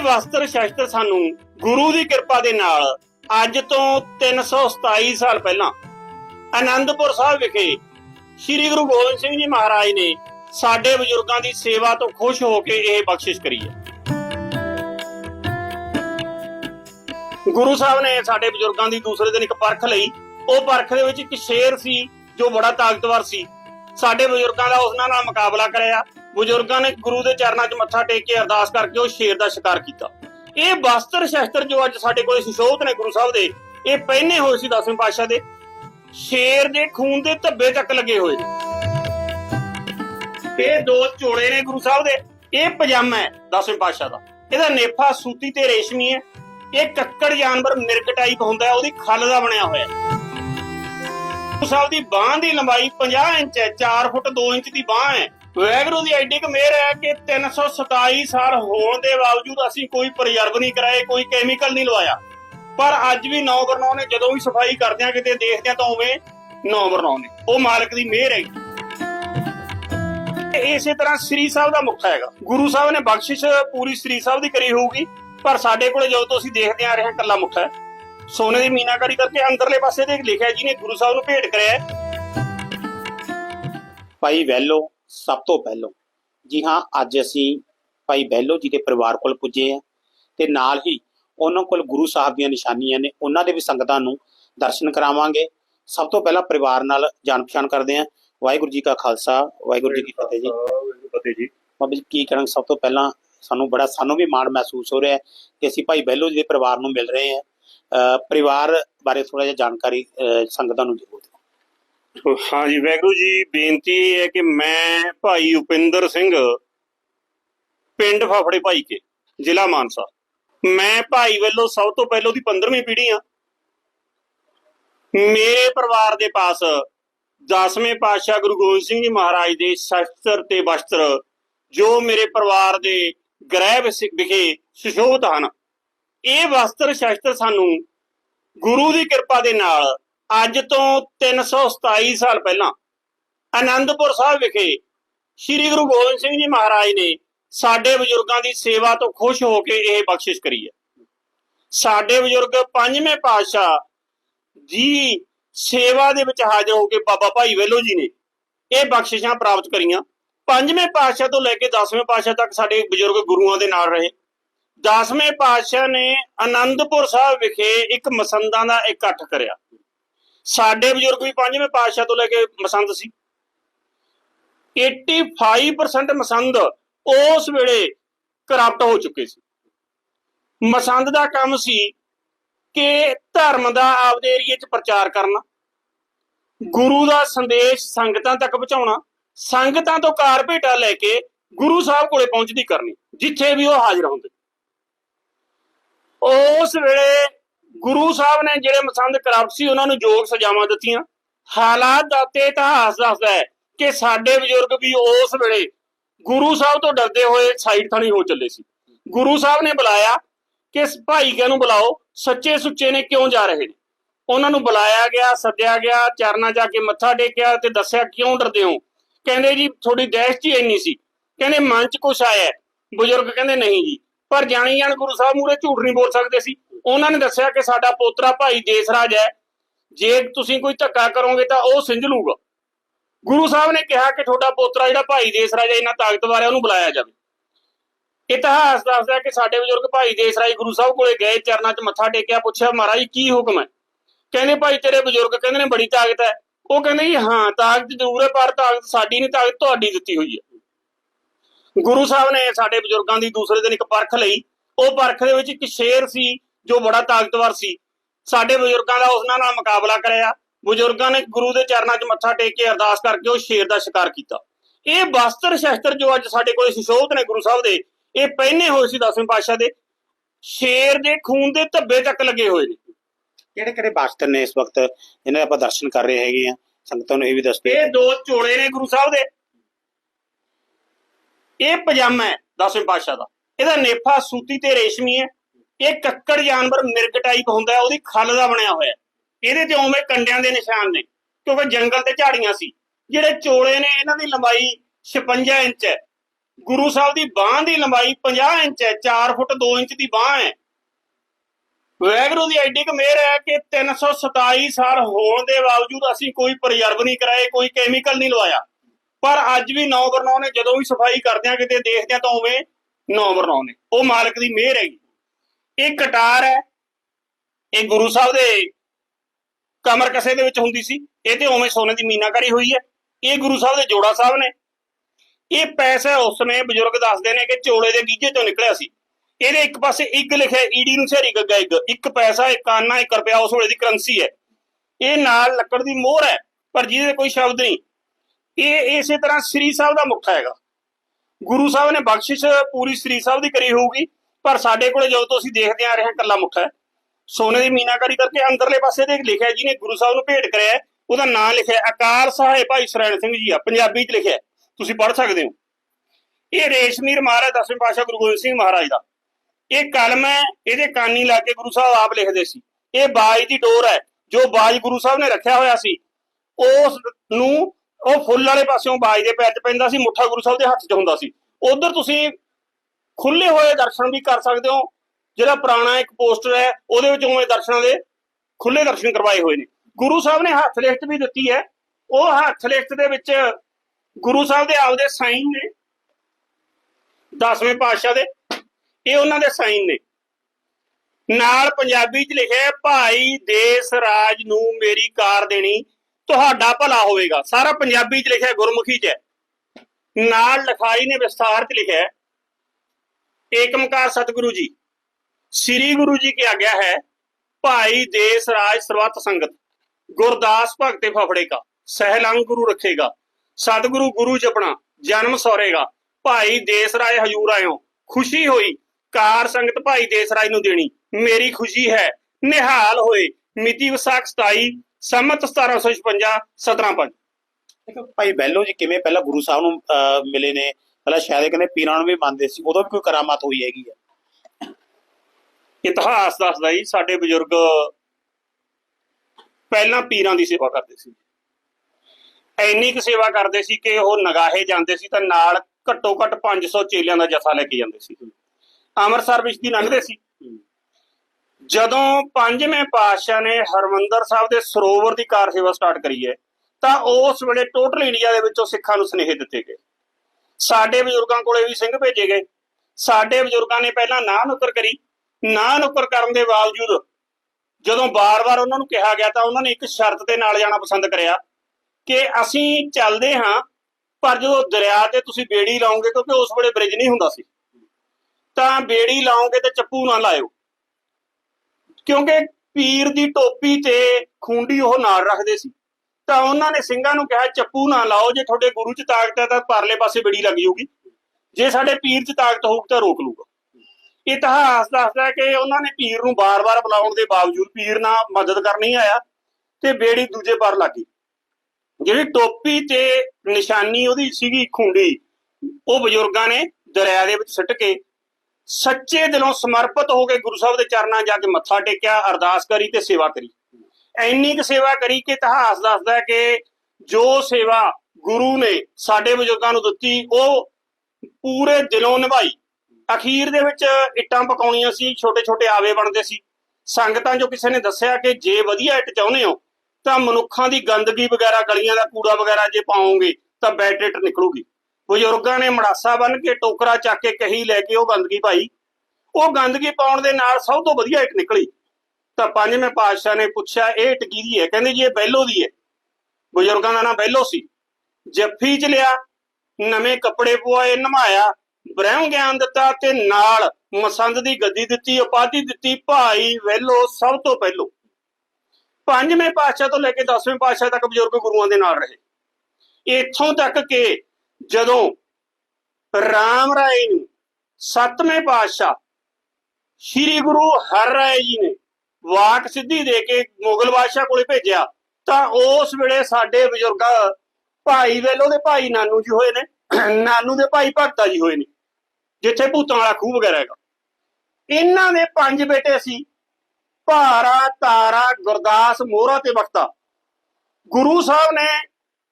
ਇਹ ਵਸਤਰ ਸ਼ਸਤਰ ਸਾਨੂੰ ਗੁਰੂ ਦੀ ਕਿਰਪਾ ਦੇ ਨਾਲ ਅੱਜ ਤੋਂ 327 ਸਾਲ ਪਹਿਲਾਂ ਆਨੰਦਪੁਰ ਸਾਹਿਬ ਵਿਖੇ ਸ੍ਰੀ ਗੁਰੂ ਗੋਬਿੰਦ ਸਿੰਘ ਜੀ ਮਹਾਰਾਜ ਨੇ ਸਾਡੇ ਬਜ਼ੁਰਗਾਂ ਦੀ ਸੇਵਾ ਤੋਂ ਖੁਸ਼ ਹੋ ਕੇ ਇਹ ਬਖਸ਼ਿਸ਼ ਕਰੀ ਹੈ। ਗੁਰੂ ਸਾਹਿਬ ਨੇ ਸਾਡੇ ਬਜ਼ੁਰਗਾਂ ਦੀ ਦੂਸਰੇ ਦਿਨ ਇੱਕ ਪਰਖ ਲਈ। ਉਹ ਪਰਖ ਦੇ ਵਿੱਚ ਇੱਕ ਸ਼ੇਰ ਸੀ ਜੋ ਬੜਾ ਤਾਕਤਵਰ ਸੀ। ਸਾਡੇ ਬਜ਼ੁਰਗਾਂ ਦਾ ਉਸ ਨਾਲ ਮੁਕਾਬਲਾ ਕਰਿਆ। ਬਜ਼ੁਰਗਾਂ ਨੇ ਗੁਰੂ ਦੇ ਚਰਨਾਂ 'ਚ ਮੱਥਾ ਟੇਕ ਕੇ ਅਰਦਾਸ ਕਰਕੇ ਉਹ ਸ਼ੇਰ ਦਾ ਸ਼ਿਕਾਰ ਕੀਤਾ। ਇਹ ਵਸਤਰ ਸ਼ਸਤਰ ਜੋ ਅੱਜ ਸਾਡੇ ਕੋਲ ਸੁਸ਼ੋਭਤ ਨੇ ਗੁਰੂ ਸਾਹਿਬ ਦੇ, ਇਹ ਪਹਿਨੇ ਹੋਏ ਸੀ ਦਸਵੇਂ ਪਾਤਸ਼ਾਹ ਦੇ। ਸ਼ੇਰ ਦੇ ਖੂਨ ਦੇ ਧੱਬੇ ਤੱਕ ਲੱਗੇ ਹੋਏ। ਇਹ ਦੋ ਚੋਲੇ ਨੇ ਗੁਰੂ ਸਾਹਿਬ ਦੇ, ਇਹ ਪਜਾਮਾ ਹੈ ਦਸਵੇਂ ਪਾਤਸ਼ਾਹ ਦਾ। ਇਹਦਾ ਨੇਫਾ ਸੂਤੀ ਤੇ ਰੇਸ਼ਮੀ ਹੈ। ਇਹ ਕੱਕੜ ਜਾਨਵਰ ਮਿਰਗ ਟਾਈਪ ਹੁੰਦਾ ਉਹਦੀ ਖੱਲ ਦਾ ਬਣਿਆ ਹੋਇਆ ਹੈ। ਗੁਰੂ ਸਾਹਿਬ ਦੀ ਬਾਹ ਦੀ ਲੰਬਾਈ 50 ਇੰਚ ਹੈ 4 ਫੁੱਟ 2 ਇੰਚ ਦੀ ਬਾਹ ਹੈ। ਵੈਗਰੂ ਦੀ ਐਡੀ ਕੁ ਮਿਹਰ ਹੈ ਕਿ 327 ਸਾਲ ਹੋਣ ਦੇ ਬਾਵਜੂਦ ਅਸੀਂ ਕੋਈ ਪ੍ਰਜਰਵ ਨਹੀਂ ਕਰਾਏ, ਕੋਈ ਕੈਮੀਕਲ ਨਹੀਂ ਲਵਾਇਆ। ਪਰ ਅੱਜ ਵੀ ਨੌ ਬਰਨੌ ਨੇ ਜਦੋਂ ਵੀ ਸਫ਼ਾਈ ਕਰਦੇ ਆ ਕਿਤੇ ਦੇਖਦੇ ਆ ਤਾਂ ਉਵੇਂ ਨੌ ਬਰਨੌ ਨੇ। ਉਹ ਮਾਲਕ ਦੀ ਮਿਹਰ ਹੈ ਇਸੇ ਤਰ੍ਹਾਂ ਸ੍ਰੀ ਸਾਹਿਬ ਦਾ ਮੁੱਖ ਹੈਗਾ। ਗੁਰੂ ਸਾਹਿਬ ਨੇ ਬਖਸ਼ਿਸ਼ ਪੂਰੀ ਸ੍ਰੀ ਸਾਹਿਬ ਦੀ ਕਰੀ ਹੋਊਗੀ, ਪਰ ਸਾਡੇ ਕੋਲੇ ਜਦੋਂ ਤੋਂ ਅਸੀਂ ਦੇਖਦੇ ਆ ਰਹੇ ਹਾਂ ਕੱਲਾ ਮੁੱਖ ਹੈ। ਸੋਨੇ ਦੀ ਮੀਨਾਕਾਰੀ ਕਰਕੇ ਅੰਦਰਲੇ ਪਾਸੇ ਤੇ ਲਿਖਿਆ ਜੀ ਨੇ, ਗੁਰੂ ਸਾਹਿਬ ਨੂੰ ਭੇਟ ਕਰਿਆ ਭਾਈ ਵੈਲੋ ਸਭ ਤੋਂ ਪਹਿਲੋਂ। ਜੀ ਹਾਂ ਅੱਜ ਅਸੀਂ ਭਾਈ ਵੈਲੋ ਜੀ ਦੇ ਪਰਿਵਾਰ ਕੋਲ ਪੁੱਜੇ ਆ ਤੇ ਨਾਲ ਹੀ ਉਹਨਾਂ ਕੋਲ ਗੁਰੂ ਸਾਹਿਬ ਦੀਆਂ ਨਿਸ਼ਾਨੀਆਂ ਨੇ ਉਹਨਾਂ ਦੇ ਵੀ ਸੰਗਤਾਂ ਨੂੰ ਦਰਸ਼ਨ ਕਰਾਵਾਂਗੇ। ਸਭ ਤੋਂ ਪਹਿਲਾਂ ਪਰਿਵਾਰ ਨਾਲ ਜਾਣ ਪਛਾਣ ਕਰਦੇ ਆ ਵਾਹਿਗੁਰੂ ਜੀ ਕਾ ਖਾਲਸਾ ਵਾਹਿਗੁਰੂ ਜੀ ਕੀ ਫਤਿਹ ਜੀ। ਫਤਿਹ ਜੀ। ਬਾਬਾ ਜੀ ਕੀ ਕਰਾਂਗੇ ਸਭ ਤੋਂ ਪਹਿਲਾਂ ਸਾਨੂੰ ਬੜਾ ਸਾਨੂੰ ਵੀ ਮਾਣ ਮਹਿਸੂਸ ਹੋ ਰਿਹਾ ਹੈ ਕਿ ਅਸੀਂ ਭਾਈ ਬਹਿਲੋ ਜੀ ਦੇ ਪਰਿਵਾਰ ਨੂੰ ਮਿਲ ਰਹੇ ਹਾਂ। ਪਰਿਵਾਰ ਬਾਰੇ ਥੋੜਾ ਜਿਹਾ ਜਾਣਕਾਰੀ ਸੰਗਤਾਂ ਨੂੰ ਜ਼ਰੂਰ ਦਿਓ। ਹਾਂਜੀ ਵੈਗਰੂ ਜੀ, ਬੇਨਤੀ ਇਹ ਹੈ ਕਿ ਮੈਂ ਭਾਈ ਉਪਿੰਦਰ ਸਿੰਘ, ਪਿੰਡ ਫਾਫੜੇ ਭਾਈ ਕੇ, ਜ਼ਿਲ੍ਹਾ ਮਾਨਸਾ। ਮੈਂ ਭਾਈ ਵੱਲੋਂ ਸਭ ਤੋਂ ਪਹਿਲਾਂ ਦੀ 15ਵੀਂ ਪੀੜ੍ਹੀ ਆ ਮੇਰੇ ਪਰਿਵਾਰ ਦੇ ਪਾਸ 10ਵੇਂ ਪਾਤਸ਼ਾਹ ਗੁਰੂ ਗੋਬਿੰਦ ਸਿੰਘ ਜੀ ਮਹਾਰਾਜ ਦੇ ਸ਼ਸਤਰ ਤੇ ਵਸਤਰ, ਜੋ ਮੇਰੇ ਪਰਿਵਾਰ ਦੇ ਗ੍ਰਹਿ ਵਿਖੇ ਸੁਸ਼ੋਭਿਤ ਹਨ। ਇਹ ਵਸਤਰ, ਸ਼ਸਤਰ ਸਾਨੂੰ ਗੁਰੂ ਦੀ ਕਿਰਪਾ ਦੇ ਨਾਲ ਅੱਜ ਤੋਂ 327 ਸਾਲ ਪਹਿਲਾਂ ਆਨੰਦਪੁਰ ਸਾਹਿਬ ਵਿਖੇ ਸ੍ਰੀ ਗੁਰੂ ਗੋਬਿੰਦ ਸਿੰਘ ਜੀ ਮਹਾਰਾਜ ਨੇ ਸਾਡੇ ਬਜ਼ੁਰਗਾਂ ਦੀ ਸੇਵਾ ਤੋਂ ਖੁਸ਼ ਹੋ ਕੇ ਇਹ ਬਖਸ਼ਿਸ਼ ਕਰੀ ਹੈ। ਸਾਡੇ ਬਜ਼ੁਰਗ ਪੰਜਵੇਂ ਪਾਤਸ਼ਾਹ ਜੀ ਸੇਵਾ ਦੇ ਵਿੱਚ ਹਾਜ਼ਰ ਹੋ ਕੇ ਬਾਬਾ ਭਾਈ ਵੇਲੋ ਜੀ ਨੇ ਇਹ ਬਖਸ਼ਿਸ਼ਾਂ ਪ੍ਰਾਪਤ ਕਰੀਆਂ। ਪੰਜਵੇਂ ਪਾਤਸ਼ਾਹ ਤੋਂ ਲੈ ਕੇ 10ਵੇਂ ਪਾਤਸ਼ਾਹ ਤੱਕ ਸਾਡੇ ਬਜ਼ੁਰਗ ਗੁਰੂਆਂ ਦੇ ਨਾਲ ਰਹੇ। 10ਵੇਂ ਪਾਤਸ਼ਾਹ ਨੇ ਆਨੰਦਪੁਰ ਸਾਹਿਬ ਵਿਖੇ ਇੱਕ ਮਸੰਦਾਂ ਦਾ ਇਕੱਠ ਕਰਿਆ। ਸਾਡੇ ਬਜ਼ੁਰਗ ਵੀ ਪੰਜਵੇਂ ਪਾਤਸ਼ਾਹ ਤੋਂ ਲੈ ਕੇ ਮਸੰਦ ਸੀ। 85% ਮਸੰਦ ਉਸ ਵੇਲੇ ਕਰਪਟ ਹੋ ਚੁੱਕੇ ਸੀ। ਮਸੰਦ ਦਾ ਕੰਮ ਸੀ ਕਿ ਧਰਮ ਦਾ ਆਪਦੇ ਏਰੀਏ 'ਚ ਪ੍ਰਚਾਰ ਕਰਨਾ, ਗੁਰੂ ਦਾ ਸੰਦੇਸ਼ ਸੰਗਤਾਂ ਤੱਕ ਪਹੁੰਚਾਉਣਾ, ਸੰਗਤਾਂ ਤੋਂ ਕਾਰਪੇਟਾ ਲੈ ਕੇ ਗੁਰੂ ਸਾਹਿਬ ਕੋਲੇ ਪਹੁੰਚਦੀ ਕਰਨੀ, ਜਿੱਥੇ ਵੀ ਉਹ ਹਾਜ਼ਰ ਹੁੰਦੇ। ਉਸ ਵੇਲੇ ਗੁਰੂ ਸਾਹਿਬ ਨੇ ਜਿਹੜੇ ਮਸੰਦ ਕਰਪਟ ਸੀ, ਉਹਨਾਂ ਨੂੰ ਯੋਗ ਸਜ਼ਾਵਾਂ ਦਿੱਤੀਆਂ। ਹਾਲਾਤ ਦਾ ਤੇ ਇਤਿਹਾਸ ਦੱਸਦਾ ਹੈ ਕਿ ਸਾਡੇ ਬਜ਼ੁਰਗ ਵੀ ਉਸ ਵੇਲੇ ਗੁਰੂ ਸਾਹਿਬ ਤੋਂ ਡਰਦੇ ਹੋਏ ਸਾਈਡ ਥਾਣੀ ਹੋ ਚੱਲੇ ਸੀ। ਗੁਰੂ ਸਾਹਿਬ ਨੇ ਬੁਲਾਇਆ ਕਿ ਭਾਈ ਕੇ ਨੂੰ ਬੁਲਾਓ, ਸੱਚੇ ਸੁੱਚੇ ਨੇ ਕਿਉਂ ਜਾ ਰਹੇ ਨੇ? ਉਹਨਾਂ ਨੂੰ ਬੁਲਾਇਆ ਗਿਆ, ਸੱਦਿਆ ਗਿਆ, ਚਰਨਾ ਜਾ ਕੇ ਮੱਥਾ ਟੇਕਿਆ ਤੇ ਦੱਸਿਆ, ਕਿਉਂ ਡਰਦੇ ਹੋ? ਕਹਿੰਦੇ ਜੀ ਥੋੜੀ ਦਹਿਸ਼ਤ ਹੀ ਇੰਨੀ ਸੀ। ਕਹਿੰਦੇ, ਮਨ ਚ ਕੁਛ ਆਇਆ ਬਜ਼ੁਰਗ ਕਹਿੰਦੇ, ਨਹੀਂ ਜੀ ਪਰ ਜਾਣੀ ਜਾਣ ਗੁਰੂ ਸਾਹਿਬ ਮੂਰੇ ਝੂਠ ਨਹੀਂ ਬੋਲ ਸਕਦੇ ਸੀ। ਉਹਨਾਂ ਨੇ ਦੱਸਿਆ ਕਿ ਸਾਡਾ ਪੋਤਰਾ ਭਾਈ ਦੇਸਰਾਜ ਹੈ। ਜੇ ਤੁਸੀਂ ਕੋਈ ਧੱਕਾ ਕਰੋਗੇ ਤਾਂ ਉਹ ਸਿੰਝ ਲੂਗਾ। ਗੁਰੂ ਸਾਹਿਬ ਨੇ ਕਿਹਾ ਕਿ ਤੁਹਾਡਾ ਪੋਤਰਾ ਜਿਹੜਾ ਭਾਈ ਦੇਸਰਾਜ ਹੈ ਇੰਨਾ ਤਾਕਤਵਰ ਹੈ ਉਹਨੂੰ ਬੁਲਾਇਆ ਜਾਵੇ। ਇਤਿਹਾਸ ਦੱਸਦਾ ਕਿ ਸਾਡੇ ਬਜ਼ੁਰਗ ਭਾਈ ਦੇਸਰਾਜ ਗੁਰੂ ਸਾਹਿਬ ਕੋਲੇ ਗਏ, ਚਰਨਾਂ 'ਚ ਮੱਥਾ ਟੇਕਿਆ, ਪੁੱਛਿਆ, ਮਹਾਰਾਜ, ਕੀ ਹੁਕਮ ਹੈ? ਕਹਿੰਦੇ, ਭਾਈ, ਤੇਰੇ ਬਜ਼ੁਰਗ ਕਹਿੰਦੇ ਨੇ ਬੜੀ ਤਾਕਤ ਹੈ। ਉਹ ਕਹਿੰਦੇ ਜੀ, ਹਾਂ, ਤਾਕਤ ਜ਼ਰੂਰ ਹੈ, ਪਰ ਤਾਕਤ ਸਾਡੀ ਨਹੀਂ, ਤਾਕਤ ਤੁਹਾਡੀ ਦਿੱਤੀ ਹੋਈ ਹੈ। ਗੁਰੂ ਸਾਹਿਬ ਨੇ ਸਾਡੇ ਬਜ਼ੁਰਗਾਂ ਦੀ ਦੂਸਰੇ ਦਿਨ ਇੱਕ ਪਰਖ ਲਈ ਉਹ ਪਰਖ ਦੇ ਵਿੱਚ ਇੱਕ ਸ਼ੇਰ ਸੀ ਜੋ ਬੜਾ ਤਾਕਤਵਰ ਸੀ। ਸਾਡੇ ਬਜ਼ੁਰਗਾਂ ਦਾ ਉਸ ਨਾਲ ਮੁਕਾਬਲਾ ਕਰਿਆ। ਬਜ਼ੁਰਗਾਂ ਨੇ ਗੁਰੂ ਦੇ ਚਰਨਾਂ 'ਚ ਮੱਥਾ ਟੇਕ ਕੇ ਅਰਦਾਸ ਕਰਕੇ ਉਹ ਸ਼ੇਰ ਦਾ ਸ਼ਿਕਾਰ ਕੀਤਾ। ਇਹ ਵਸਤਰ ਸ਼ਸਤਰ ਜੋ ਅੱਜ ਸਾਡੇ ਕੋਲ ਸੁਸ਼ੋਭਤ ਨੇ ਗੁਰੂ ਸਾਹਿਬ ਦੇ ਇਹ ਪਹਿਨੇ ਹੋਏ ਸੀ ਦਸਵੇਂ ਪਾਤਸ਼ਾਹ ਦੇ। ਸ਼ੇਰ ਦੇ ਖੂਨ ਦੇ ਧੱਬੇ ਤੱਕ ਲੱਗੇ ਹੋਏ ਨੇ। ਕਿਹੜੇ ਕਿਹੜੇ ਬਾਸਤਰ ਨੇ ਇਸ ਵਕਤ ਇਹਨਾਂ ਦੇ ਆਪਾਂ ਦਰਸ਼ਨ ਕਰ ਰਹੇ ਹੈਗੇ ਆ ਸੰਗਤਾਂ ਨੂੰ ਇਹ ਵੀ ਦੱਸਦੇ ਇਹ ਦੋ ਚੋਲੇ ਨੇ ਗੁਰੂ ਸਾਹਿਬ ਦੇ। ਇਹ ਪਜਾਮਾ ਹੈ ਦਸਵੇਂ ਪਾਤਸ਼ਾਹ ਦਾ। ਇਹਦਾ ਨੇਫਾ ਸੂਤੀ ਤੇ ਰੇਸ਼ਮੀ ਹੈ। ਇਹ ਕੱਕੜ ਜਾਨਵਰ ਮਿਰਗ ਟਾਈਪ ਹੁੰਦਾ ਹੈ, ਉਹਦੀ ਖੱਲ ਦਾ ਬਣਿਆ ਹੋਇਆ ਇਹਦੇ ਤੇ ਉਵੇਂ ਕੰਡਿਆਂ ਦੇ ਨਿਸ਼ਾਨ ਨੇ, ਕਿਉਂਕਿ ਜੰਗਲ ਤੇ ਝਾੜੀਆਂ ਸੀ। ਜਿਹੜੇ ਚੋਲੇ ਨੇ, ਇਹਨਾਂ ਦੀ ਲੰਬਾਈ 56 ਇੰਚ ਹੈ। ਗੁਰੂ ਸਾਹਿਬ ਦੀ ਬਾਹ ਦੀ ਲੰਬਾਈ 50 ਇੰਚ ਹੈ 4 ਫੁੱਟ 2 ਇੰਚ ਦੀ ਬਾਹ ਹੈ। ਵੈਗਰੂ ਦੀ ਐਡੀ ਕੁ ਮਿਹਰ ਹੈ ਕਿ 327 ਸਾਲ ਹੋਣ ਦੇ ਬਾਵਜੂਦ ਅਸੀਂ ਕੋਈ ਪ੍ਰਜਰਵ ਨਹੀਂ ਕਰਾਏ, ਕੋਈ ਕੈਮੀਕਲ ਨਹੀਂ ਲਵਾਇਆ। ਪਰ ਅੱਜ ਵੀ ਨੌ ਬਰਨੌ ਨੇ ਜਦੋਂ ਵੀ ਸਫ਼ਾਈ ਕਰਦੇ ਆ, ਕਿਤੇ ਦੇਖਦੇ ਆ ਤਾਂ ਉਵੇਂ ਨੌ ਬਰਨੌ ਨੇ ਉਹ ਮਾਲਕ ਦੀ ਮਿਹਰ ਹੈਗੀ। ਇਹ ਕਟਾਰ ਹੈ। ਇਹ ਗੁਰੂ ਸਾਹਿਬ ਦੇ ਕਮਰ ਕਸੇ ਦੇ ਵਿੱਚ ਹੁੰਦੀ ਸੀ। ਇਹ ਤੇ ਉਵੇਂ ਸੋਨੇ ਦੀ ਮੀਨਾਕਾਰੀ ਹੋਈ ਹੈ। ਇਹ ਗੁਰੂ ਸਾਹਿਬ ਦੇ ਜੋੜਾ ਸਾਹਿਬ ਨੇ। ਇਹ ਪੈਸਾ ਉਸ ਸਮੇਂ ਬਜ਼ੁਰਗ ਦੱਸਦੇ ਨੇ ਕਿ ਚੋਲੇ ਦੇ ਗੀਜੇ ਤੋਂ ਨਿਕਲਿਆ ਸੀ। ਇਹਦੇ ਇੱਕ ਪਾਸੇ ਇੱਕ ਲਿਖਿਆ, ਈਡੀ ਨੂੰ ਸਹਰੀ ਗੱਗਾ ਇੱਕ। ਇੱਕ ਪੈਸਾ, ਇੱਕ ਆਨਾ ਇੱਕ ਰੁਪਿਆ ਉਸ ਵੇਲੇ ਦੀ ਕਰੰਸੀ ਹੈ। ਇਹ ਨਾਲ ਲੱਕੜ ਦੀ ਮੋਹਰ ਹੈ, ਪਰ ਜਿਹਦੇ ਕੋਈ ਸ਼ਬਦ ਨਹੀਂ। ਇਹ ਇਸੇ ਤਰ੍ਹਾਂ ਸ੍ਰੀ ਸਾਹਿਬ ਦਾ ਮੁੱਠਾ ਹੈਗਾ। ਗੁਰੂ ਸਾਹਿਬ ਨੇ ਬਖਸ਼ਿਸ਼ ਪੂਰੀ ਸ੍ਰੀ ਸਾਹਿਬ ਦੀ ਕਰੀ ਹੋਊਗੀ ਪਰ ਸਾਡੇ ਕੋਲੇ ਜਦੋਂ ਤੋਂ ਅਸੀਂ ਦੇਖਦੇ ਆ ਰਹੇ ਹਾਂ ਕੱਲਾ ਮੁੱਠਾ ਸੋਨੇ ਦੀ ਮੀਨਾਕਾਰੀ ਕਰਕੇ ਅੰਦਰਲੇ ਪਾਸੇ ਤੇ ਲਿਖਿਆ ਜਿਹਨੇ ਗੁਰੂ ਸਾਹਿਬ ਨੂੰ ਭੇਟ ਕਰਿਆ ਉਹਦਾ ਨਾਮ ਲਿਖਿਆ ਹੈ, ਅਕਾਲ ਭਾਈ ਸਰੈਣ ਸਿੰਘ ਜੀ ਆ ਪੰਜਾਬੀ ਚ ਲਿਖਿਆ। ਤੁਸੀਂ ਪੜ੍ਹ ਸਕਦੇ ਹੋ। ਇਹ ਰੇਸ਼ਮੀਰ ਮਹਾਰਾਜ ਦਸਵੇਂ ਪਾਤਸ਼ਾਹ ਗੁਰੂ ਗੋਬਿੰਦ ਸਿੰਘ ਮਹਾਰਾਜ ਦਾ। ਇਹ ਕਲਮ ਹੈ ਇਹਦੇ ਕਾਨੀ ਲਾ ਕੇ ਗੁਰੂ ਸਾਹਿਬ ਆਪ ਲਿਖਦੇ ਸੀ। ਇਹ ਬਾਜ ਦੀ ਡੋਰ ਹੈ ਜੋ ਬਾਜ ਗੁਰੂ ਸਾਹਿਬ ਨੇ ਰੱਖਿਆ ਹੋਇਆ ਸੀ ਉਸ ਨੂੰ ਉਹ ਫੁੱਲ ਵਾਲੇ ਪਾਸਿਓਂ ਬਾਜ ਦੇ ਪੈਰ 'ਚ ਪੈਂਦਾ ਸੀ, ਮੁੱਠਾ ਗੁਰੂ ਸਾਹਿਬ ਦੇ ਹੱਥ 'ਚ ਹੁੰਦਾ ਸੀ। ਉਧਰ ਤੁਸੀਂ ਖੁੱਲੇ ਹੋਏ ਦਰਸ਼ਨ ਵੀ ਕਰ ਸਕਦੇ ਹੋ। ਜਿਹੜਾ ਪੁਰਾਣਾ ਇੱਕ ਪੋਸਟਰ ਹੈ, ਉਹਦੇ ਵਿੱਚ ਉਵੇਂ ਦਰਸ਼ਨਾਂ ਦੇ ਖੁੱਲੇ ਦਰਸ਼ਨ ਕਰਵਾਏ ਹੋਏ ਨੇ। ਗੁਰੂ ਸਾਹਿਬ ਨੇ ਹੱਥ ਲਿਖਤ ਵੀ ਦਿੱਤੀ ਹੈ। ਉਹ ਹੱਥ ਲਿਖਤ ਦੇ ਵਿੱਚ ਗੁਰੂ ਸਾਹਿਬ ਦੇ ਆਪਦੇ ਸਾਈਨ ਨੇ, ਦਸਵੇਂ ਪਾਤਸ਼ਾਹ ਦੇ। ਇਹ ਉਹਨਾਂ ਦੇ ਸਾਈਨ ਨੇ। ਨਾਲ ਪੰਜਾਬੀ ਚ ਲਿਖਿਆ ਭਾਈ ਦੇਸ ਰਾਜ ਨੂੰ ਮੇਰੀ ਕਾਰ ਦੇਣੀ ਤੁਹਾਡਾ ਭਲਾ ਹੋਵੇਗਾ। ਸਾਰਾ ਪੰਜਾਬੀ ਚ ਲਿਖਿਆ ਗੁਰਮੁਖੀ ਚ ਹੈ। ਨਾਲ ਲਿਖਾਈ ਨੇ ਵਿਸਥਾਰ ਚ ਲਿਖਿਆ ਏਕਮਕਾਰ ਸਤਿਗੁਰੂ ਜੀ, ਸ੍ਰੀ ਗੁਰੂ ਜੀ ਕੀ ਆਗਿਆ ਹੈ, ਭਾਈ ਦੇਸ ਰਾਜ ਸਰਬੱਤ ਸੰਗਤ, ਗੁਰਦਾਸ ਭਗਤੇ ਫਫੜੇ ਕਾ ਸਹਿਲੰਗ ਗੁਰੂ ਰੱਖੇਗਾ, ਸਤਿਗੁਰੂ ਗੁਰੂ ਜਪਣਾ ਜਨਮ ਸੋਰੇਗਾ, ਭਾਈ ਦੇਸ ਰਾਏ ਹਜੂਰ ਆਇਓ। ਖੁਸ਼ੀ ਹੋਈ, ਕਾਰ ਸੰਗਤ ਭਾਈ ਦੇਸ ਰਾਜ ਨੂੰ ਦੇਣੀ। ਮੇਰੀ ਖੁਸ਼ੀ ਹੈ, ਨਿਹਾਲ ਹੋਏ, ਮਿਤੀ ਵਿਸਾਖ 27 ਸੰਮਤ 1756 17 ਦੇਖੋ ਭਾਈ ਬੈਲੋ ਜੀ ਕਿਵੇਂ ਪਹਿਲਾਂ ਗੁਰੂ ਸਾਹਿਬ ਨੂੰ ਅਹ, ਮਿਲੇ ਨੇ ਪਹਿਲਾਂ ਸ਼ਾਇਦ ਇਹ ਕਹਿੰਦੇ ਪੀਰਾਂ ਨੂੰ ਵੀ ਮੰਨਦੇ ਸੀ ਉਦੋਂ ਵੀ ਕੋਈ ਕਰਾਮਾਤ ਹੋਈ ਹੈਗੀ ਹੈ ਇਤਿਹਾਸ ਦੱਸਦਾ ਜੀ ਸਾਡੇ ਬਜ਼ੁਰਗ ਪਹਿਲਾਂ ਪੀਰਾਂ ਦੀ ਸੇਵਾ ਕਰਦੇ ਸੀ। ਐਨੀ ਕੁ ਸੇਵਾ ਕਰਦੇ ਸੀ ਕਿ ਉਹ ਨਗਾਹੇ ਜਾਂਦੇ ਸੀ ਤਾਂ ਨਾਲ ਘੱਟੋ ਘੱਟ 500 ਚੇਲਿਆਂ ਦਾ ਜਥਾ ਲੈ ਕੇ ਜਾਂਦੇ ਸੀ। ਅੰਮ੍ਰਿਤਸਰ ਵਿੱਚ ਦੀ ਲੰਘਦੇ ਸੀ। ਜਦੋਂ ਪੰਜਵੇਂ ਪਾਤਸ਼ਾਹ ਨੇ ਹਰਮੰਦਰ ਸਾਹਿਬ ਦੇ ਸਰੋਵਰ ਦੀ ਕਾਰ ਸੇਵਾ ਸਟਾਰਟ ਕਰੀ ਹੈ, ਤਾਂ ਉਸ ਵੇਲੇ ਟੋਟਲ ਇੰਡੀਆ ਦੇ ਵਿੱਚੋਂ ਸਿੱਖਾਂ ਨੂੰ ਸੁਨੇਹੇ ਦਿੱਤੇ ਗਏ। ਸਾਡੇ ਬਜ਼ੁਰਗਾਂ ਕੋਲੇ ਵੀ ਸਿੰਘ ਭੇਜੇ ਗਏ। ਸਾਡੇ ਬਜ਼ੁਰਗਾਂ ਨੇ ਪਹਿਲਾਂ ਨਾ ਨੁਕਰ ਕਰੀ। ਨਾ ਨੁਕਰ ਕਰਨ ਦੇ ਬਾਵਜੂਦ ਜਦੋਂ ਬਾਰ-ਬਾਰ ਉਹਨਾਂ ਨੂੰ ਕਿਹਾ ਗਿਆ ਤਾਂ ਉਹਨਾਂ ਨੇ ਇੱਕ ਸ਼ਰਤ ਤੇ ਨਾਲ ਜਾਣਾ ਪਸੰਦ ਕਰਿਆ ਕਿ ਅਸੀਂ ਚੱਲਦੇ ਹਾਂ, ਪਰ ਜਦੋਂ ਦਰਿਆ ਤੇ ਤੁਸੀਂ ਬੇੜੀ ਲਾਉਂਗੇ ਕਿਉਂਕਿ ਉਸ ਵੇਲੇ ਬ੍ਰਿਜ ਨਹੀਂ ਹੁੰਦਾ ਸੀ, ਤਾਂ ਬੇੜੀ ਲਾਓਗੇ ਤੇ ਚੱਪੂ ਨਾ ਲਾਇਓ। ਕਿਉਂਕਿ ਪੀਰ ਦੀ ਟੋਪੀ ਤੇ ਖੁੰਡੀ ਉਹ ਨਾਲ ਰੱਖਦੇ ਸੀ। ਤਾਂ ਉਹਨਾਂ ਨੇ ਸਿੰਘਾਂ ਨੂੰ ਕਿਹਾ, ਚੱਪੂ ਨਾ ਲਾਓ, ਜੇ ਤੁਹਾਡੇ ਗੁਰੂ 'ਚ ਤਾਕਤ ਹੈ ਤਾਂ ਪਰਲੇ ਪਾਸੇ ਬੇੜੀ ਲੱਗ ਜਾਊਗੀ। ਜੇ ਸਾਡੇ ਪੀਰ 'ਚ ਤਾਕਤ ਹੋਊਗੀ ਤਾਂ ਰੋਕ ਲੂਗਾ ਇਤਿਹਾਸ ਦੱਸਦਾ ਹੈ ਕਿ ਉਹਨਾਂ ਨੇ ਪੀਰ ਨੂੰ ਬਾਰ-ਬਾਰ ਬੁਲਾਉਣ ਦੇ ਬਾਵਜੂਦ ਪੀਰ ਨਾਲ ਮਦਦ ਕਰਨੀ ਆਇਆ ਤੇ ਬੇੜੀ ਦੂਜੇ ਪਾਰ ਲੱਗ ਗਈ। ਜਿਹੜੀ ਟੋਪੀ ਤੇ ਨਿਸ਼ਾਨੀ ਉਹਦੀ ਸੀਗੀ ਖੁੰਡੀ, ਉਹ ਬਜ਼ੁਰਗਾਂ ਨੇ ਦਰਿਆ ਦੇ ਵਿੱਚ ਸੁੱਟ ਕੇ ਸੱਚੇ ਦਿਲੋਂ ਸਮਰਪਿਤ ਹੋ ਕੇ ਗੁਰੂ ਸਾਹਿਬ ਦੇ ਚਰਨਾਂ ਜਾ ਕੇ ਮੱਥਾ ਟੇਕਿਆ, ਅਰਦਾਸ ਕਰੀ ਤੇ ਸੇਵਾ ਕਰੀ। ਇੰਨੀ ਕੁ ਸੇਵਾ ਕਰੀ ਕਿ ਇਤਿਹਾਸ ਦੱਸਦਾ ਕਿ ਜੋ ਸੇਵਾ ਗੁਰੂ ਨੇ ਸਾਡੇ ਬਜ਼ੁਰਗਾਂ ਨੂੰ ਦਿੱਤੀ, ਉਹ ਪੂਰੇ ਦਿਲੋਂ ਨਿਭਾਈ। ਅਖੀਰ ਦੇ ਵਿੱਚ ਇੱਟਾਂ ਪਕਾਉਣੀਆਂ ਸੀ ਛੋਟੇ ਛੋਟੇ ਆਵੇ ਬਣਦੇ ਸੀ। ਸੰਗਤਾਂ ਜੋ ਕਿਸੇ ਨੇ ਦੱਸਿਆ ਕਿ ਜੇ ਵਧੀਆ ਇੱਟ ਚਾਹੁੰਦੇ ਹੋ, ਤਾਂ ਮਨੁੱਖਾਂ ਦੀ ਗੰਦਗੀ ਵਗੈਰਾ, ਗਲੀਆਂ ਦਾ ਕੂੜਾ ਵਗੈਰਾ ਜੇ ਪਾਓਗੇ, ਤਾਂ ਬੈਡ ਇੱਟ ਨਿਕਲੂਗੀ। ਬਜ਼ੁਰਗਾਂ ਨੇ ਮੜਾਸਾ ਬੰਨ ਕੇ ਟੋਕਰਾ ਚੱਕ ਕੇ ਕਹੀ ਲੈ ਕੇ ਉਹ ਗੰਦਗੀ ਪਾਈ। ਉਹ ਗੰਦਗੀ ਪਾਉਣ ਦੇ ਨਾਲ ਸਭ ਤੋਂ ਵਧੀਆ ਇੱਟ ਨਿਕਲੀ। ਤਾਂ ਪੰਜਵੇਂ ਪਾਤਸ਼ਾਹ ਨੇ ਪੁੱਛਿਆ, ਇਹ ਇੱਟ ਕਿਹਦੀ ਹੈ? ਕਹਿੰਦੇ ਜੀ, ਇਹ ਬੈਲੋ ਦੀ ਹੈ। ਬਜ਼ੁਰਗਾਂ ਦਾ ਨਾਮ ਬੈਲੋ ਸੀ। ਜੱਫੀ ਚ ਲਿਆ, ਨਵੇਂ ਕੱਪੜੇ ਪਵਾਏ, ਨਮਾਇਆ, ਬ੍ਰਹਮ ਗਿਆਨ ਦਿੱਤਾ ਤੇ ਨਾਲ ਮਸੰਦ ਦੀ ਗੱਦੀ ਦਿੱਤੀ, ਉਪਾਧੀ ਦਿੱਤੀ, ਭਾਈ ਵੈਲੋ ਸਭ ਤੋਂ ਪਹਿਲੋ। ਪੰਜਵੇਂ ਪਾਤਸ਼ਾਹ ਤੋਂ ਲੈ ਕੇ 10ਵੇਂ ਪਾਤਸ਼ਾਹ ਤੱਕ ਬਜ਼ੁਰਗ ਗੁਰੂਆਂ ਦੇ ਨਾਲ ਰਹੇ। ਇੱਥੋਂ ਤੱਕ ਕਿ ਜਦੋਂ ਰਾਮ ਰਾਏ ਨੂੰ ਸੱਤਵੇਂ ਪਾਤਸ਼ਾਹ ਸ੍ਰੀ ਗੁਰੂ ਹਰ ਰਾਏ ਜੀ ਨੇ ਵਾਕ ਸਿੱਧੀ ਦੇ ਕੇ ਮੁਗਲ ਬਾਦਸ਼ਾਹ ਕੋਲੇ ਭੇਜਿਆ, ਤਾਂ ਉਸ ਵੇਲੇ ਸਾਡੇ ਬਜ਼ੁਰਗ ਭਾਈ ਵੇਲੋ ਦੇ ਭਾਈ ਨਾਨੂ ਜੀ ਹੋਏ ਨੇ, ਨਾਨੂ ਦੇ ਭਾਈ ਭਗਤਾ ਜੀ ਹੋਏ ਨੇ, ਜਿੱਥੇ ਭੂਤਾਂ ਵਾਲਾ ਖੂਹ ਵਗੈਰਾ ਹੈਗਾ। ਇਹਨਾਂ ਦੇ ਪੰਜ ਬੇਟੇ ਸੀ, ਭਾਰਾ, ਤਾਰਾ, ਗੁਰਦਾਸ, ਮੋਹਰਾ ਤੇ ਬਖਤਾ। ਗੁਰੂ ਸਾਹਿਬ ਨੇ,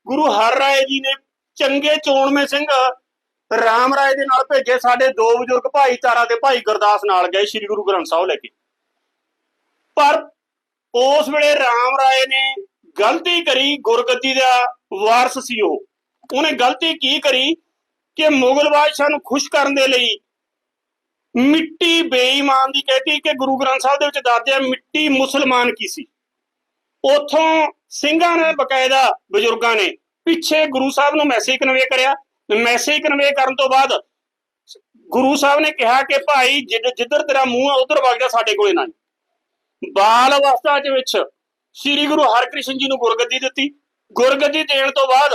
ਗੁਰੂ ਹਰ ਰਾਏ ਜੀ ਨੇ ਚੰਗੇ ਚੋਣਵੇਂ ਸਿੰਘ। ਰਾਮ ਰਾਏ ਦੇ ਨਾਲ ਭੇਜੇ ਸਾਡੇ ਦੋ ਬਜ਼ੁਰਗ ਭਾਈ ਤਾਰਾ ਤੇ ਭਾਈ ਗੁਰਦਾਸ ਨਾਲ ਗਏ ਸ੍ਰੀ ਗੁਰੂ ਗ੍ਰੰਥ ਸਾਹਿਬ ਲੈ ਕੇ। ਪਰ ਉਸ ਵੇਲੇ ਰਾਮ ਰਾਏ ਨੇ ਗਲਤੀ ਕਰੀ, ਗੁਰਗੱਦੀ ਦਾ ਵਾਰਸ ਸੀ ਉਹ। ਉਹਨੇ ਗਲਤੀ ਕੀ ਕਰੀ ਕਿ ਮੁਗਲ ਬਾਦਸ਼ਾਹ ਨੂੰ ਖੁਸ਼ ਕਰਨ ਦੇ ਲਈ ਮਿੱਟੀ ਬੇਈਮਾਨ ਦੀ ਕਹਿਤੀ ਕਿ ਗੁਰੂ ਗ੍ਰੰਥ ਸਾਹਿਬ ਦੇ ਵਿੱਚ ਦੱਸਦੇ ਮਿੱਟੀ ਮੁਸਲਮਾਨ ਕੀ ਸੀ? ਉਥੋਂ ਸਿੰਘਾਂ ਨੇ, ਬਕਾਇਦਾ ਬਜ਼ੁਰਗਾਂ ਨੇ ਪਿੱਛੇ ਗੁਰੂ ਸਾਹਿਬ ਨੂੰ ਮੈਸੇਜ ਕਨਵੇ ਕਰਿਆ। ਮੈਸੇਜ ਕਨਵੇ ਕਰਨ ਤੋਂ ਬਾਅਦ ਗੁਰੂ ਸਾਹਿਬ ਨੇ ਕਿਹਾ ਕਿ ਭਾਈ ਜਿੱਧਰ ਤੇਰਾ ਮੂੰਹ ਆ, ਉਧਰ ਵਗ ਜਾ, ਸਾਡੇ ਕੋਲੇ ਨਾ ਬਾਲ ਅਵਸਥਾ ਦੇ ਵਿੱਚ ਸ੍ਰੀ ਗੁਰੂ ਹਰਕ੍ਰਿਸ਼ਨ ਜੀ ਨੂੰ ਗੁਰਗੱਦੀ ਦਿੱਤੀ। ਗੁਰਗੱਦੀ ਦੇਣ ਤੋਂ ਬਾਅਦ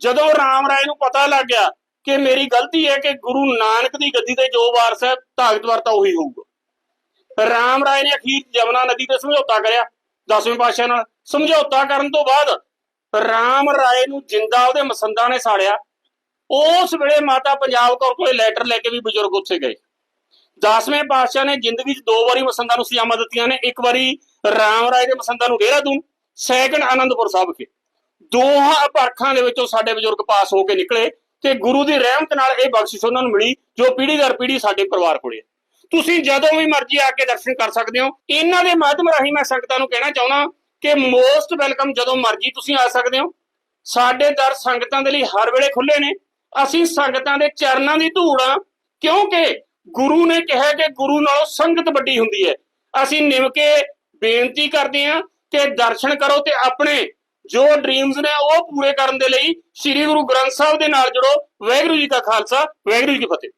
ਜਦੋਂ ਰਾਮ ਰਾਏ ਨੂੰ ਪਤਾ ਲੱਗ ਗਿਆ ਕਿ ਮੇਰੀ ਗਲਤੀ ਹੈ ਕਿ ਗੁਰੂ ਨਾਨਕ ਦੀ ਗੱਦੀ ਤੇ ਜੋ ਵਾਰਸ ਹੈ, ਤਾਕਤਵਰ ਤਾਂ ਉਹੀ ਹੋਊਗਾ। ਰਾਮ ਰਾਏ ਨੇ ਅਖੀਰ ਜਮਨਾ ਨਦੀ ਤੇ ਸਮਝੌਤਾ ਕਰਿਆ। ਦਸਵੇਂ ਪਾਤਸ਼ਾਹ ਨਾਲ ਸਮਝੌਤਾ ਕਰਨ ਤੋਂ ਬਾਅਦ ਰਾਮ ਰਾਏ ਨੂੰ ਜਿੰਦਾ ਉਹਦੇ ਮਸੰਦਾਂ ਨੇ ਸਾੜਿਆ। ਉਸ ਵੇਲੇ ਮਾਤਾ ਪੰਜਾਬ ਕੌਰ ਕੋਲੇ ਲੈਟਰ ਲੈ ਕੇ ਵੀ ਬਜ਼ੁਰਗ ਉੱਥੇ ਗਏ। ਦਸਵੇਂ ਪਾਤਸ਼ਾਹ ਨੇ ਜ਼ਿੰਦਗੀ 'ਚ ਦੋ ਵਾਰੀ ਮਸੰਦਾਂ ਨੂੰ ਸਜ਼ਾਵਾਂ ਦਿੱਤੀਆਂ ਨੇ। ਇੱਕ ਵਾਰੀ ਰਾਮ ਰਾਏ ਦੇ ਮਸੰਦਾਂ ਨੂੰ ਦੇਹਰਾਦੂਨ ਸੈਕੰਡ ਆਨੰਦਪੁਰ ਸਾਹਿਬ ਵਿਖੇ। ਦੋਹਾਂ ਪਰਖਾਂ ਦੇ ਵਿੱਚੋਂ ਸਾਡੇ ਬਜ਼ੁਰਗ ਪਾਸ ਹੋ ਕੇ ਨਿਕਲੇ ਤੇ ਗੁਰੂ ਦੀ ਰਹਿਮਤ ਨਾਲ ਇਹ ਬਖਸ਼ਿਸ਼ ਉਹਨਾਂ ਨੂੰ ਮਿਲੀ, ਜੋ ਪੀੜ੍ਹੀ ਦਰ ਪੀੜ੍ਹੀ ਸਾਡੇ ਪਰਿਵਾਰ ਕੋਲੇ ਤੁਸੀਂ ਜਦੋਂ ਵੀ ਮਰਜ਼ੀ ਆ ਕੇ ਦਰਸ਼ਨ ਕਰ ਸਕਦੇ ਹੋ। ਇਹਨਾਂ ਦੇ ਮਾਧਿਅਮ ਰਾਹੀਂ ਮੈਂ ਸੰਗਤਾਂ ਨੂੰ ਕਹਿਣਾ ਚਾਹੁੰਦਾ ਕਿ ਮੋਸਟ ਵੈਲਕਮ ਜਦੋਂ ਮਰਜ਼ੀ ਤੁਸੀਂ ਆ ਸਕਦੇ ਹੋ। ਸਾਡੇ ਦਰ ਸੰਗਤਾਂ ਦੇ ਲਈ ਹਰ ਵੇਲੇ ਖੁੱਲੇ ਨੇ। ਅਸੀਂ ਸੰਗਤਾਂ ਦੇ ਚਰਨਾਂ ਦੀ ਧੂੜ ਆ ਕਿਉਂਕਿ ਗੁਰੂ ਨੇ ਕਿਹਾ ਕਿ ਗੁਰੂ ਨਾਲੋਂ ਸੰਗਤ ਵੱਡੀ ਹੁੰਦੀ ਹੈ। ਅਸੀਂ ਨਿਮ ਕੇ ਬੇਨਤੀ ਕਰਦੇ ਹਾਂ ਕਿ ਦਰਸ਼ਨ ਕਰੋ ਤੇ ਆਪਣੇ ਜੋ ਡ੍ਰੀਮਸ ਨੇ ਉਹ ਪੂਰੇ ਕਰਨ ਦੇ ਲਈ ਸ੍ਰੀ ਗੁਰੂ ਗ੍ਰੰਥ ਸਾਹਿਬ ਦੇ ਨਾਲ ਜੁੜੋ। ਵਾਹਿਗੁਰੂ ਜੀ ਕਾ ਖਾਲਸਾ, ਵਾਹਿਗੁਰੂ ਜੀ ਕੀ ਫਤਿਹ।